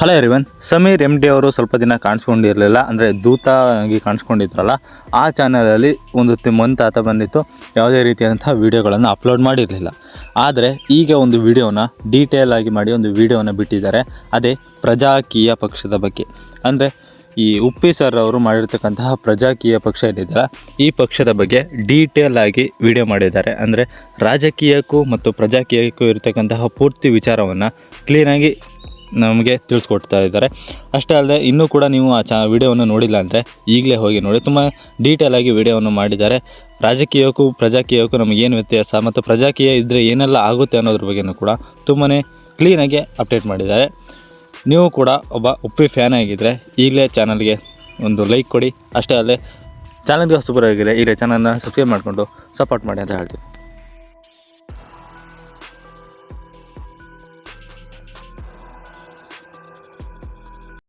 Hello everyone Sameer M D ಅವರು ಸ್ವಲ್ಪ ದಿನ ಕಾಣಿಸ್ಕೊಂಡಿರಲಿಲ್ಲ. ಅಂದರೆ ದೂತ ಆಗಿ ಕಾಣಿಸ್ಕೊಂಡಿದ್ರಲ್ಲ. ಆ ಚಾನಲಲ್ಲಿ ಒಂದು ಮಂತ್ ಆತ ಬಂದಿತ್ತು. ಯಾವುದೇ ರೀತಿಯಾದಂಥ ವೀಡಿಯೋಗಳನ್ನು ಅಪ್ಲೋಡ್ ಮಾಡಿರಲಿಲ್ಲ. ಆದರೆ ಈಗ ಒಂದು ವಿಡಿಯೋನ ಡೀಟೇಲ್ ಆಗಿ ಮಾಡಿ ಒಂದು ವಿಡಿಯೋನ ಬಿಟ್ಟಿದ್ದಾರೆ. ಅದೇ ಪ್ರಜಾಕೀಯ ಪಕ್ಷದ ಬಗ್ಗೆ. ಅಂದರೆ ಈ ಉಪ್ಪಿ ಸರ್ ಅವರು ಮಾಡಿರ್ತಕ್ಕಂತಹ ಪ್ರಜಾಕೀಯ ಪಕ್ಷ ಏನಿದೆಯಲ್ಲ, ಈ ಪಕ್ಷದ ಬಗ್ಗೆ ಡೀಟೇಲ್ ಆಗಿ ವಿಡಿಯೋ ಮಾಡಿದ್ದಾರೆ. ಅಂದರೆ ರಾಜಕೀಯಕ್ಕೂ ಮತ್ತು ಪ್ರಜಾಕೀಯಕ್ಕೂ ಇರತಕ್ಕಂತಹ ಪೂರ್ತಿ ವಿಚಾರವನ್ನು ಕ್ಲೀನಾಗಿ ನಮಗೆ ತಿಳಿಸ್ಕೊಡ್ತಾ ಇದ್ದಾರೆ. ಅಷ್ಟೇ ಅಲ್ಲದೆ ಇನ್ನೂ ಕೂಡ ನೀವು ಆ ಚಾ ವಿಡಿಯೋವನ್ನು ನೋಡಿಲ್ಲ ಅಂದರೆ ಈಗಲೇ ಹೋಗಿ ನೋಡಿ. ತುಂಬ ಡೀಟೇಲ್ ಆಗಿ ವಿಡಿಯೋವನ್ನು ಮಾಡಿದ್ದಾರೆ. ರಾಜಕೀಯಕ್ಕೂ ಪ್ರಜಾಕೀಯಕ್ಕೂ ನಮಗೇನು ವ್ಯತ್ಯಾಸ ಮತ್ತು ಪ್ರಜಾಕೀಯ ಇದ್ದರೆ ಏನೆಲ್ಲ ಆಗುತ್ತೆ ಅನ್ನೋದ್ರ ಬಗ್ಗೆನೂ ಕೂಡ ತುಂಬಾ ಕ್ಲೀನಾಗಿ ಅಪ್ಡೇಟ್ ಮಾಡಿದ್ದಾರೆ. ನೀವು ಕೂಡ ಒಬ್ಬ ಉಪ್ಪಿ ಫ್ಯಾನ್ ಆಗಿದ್ದರೆ ಈಗಲೇ ಚಾನಲ್ಗೆ ಒಂದು ಲೈಕ್ ಕೊಡಿ. ಅಷ್ಟೇ ಅಲ್ಲದೆ ಚಾನಲ್ಗೆ ಹೊಸಬರಾಗಿದ್ದರೆ ಈಗಲೇ ಚಾನಲ್ನ ಸಬ್ಸ್ಕ್ರೈಬ್ ಮಾಡಿಕೊಂಡು ಸಪೋರ್ಟ್ ಮಾಡಿ ಅಂತ ಹೇಳ್ತೀನಿ.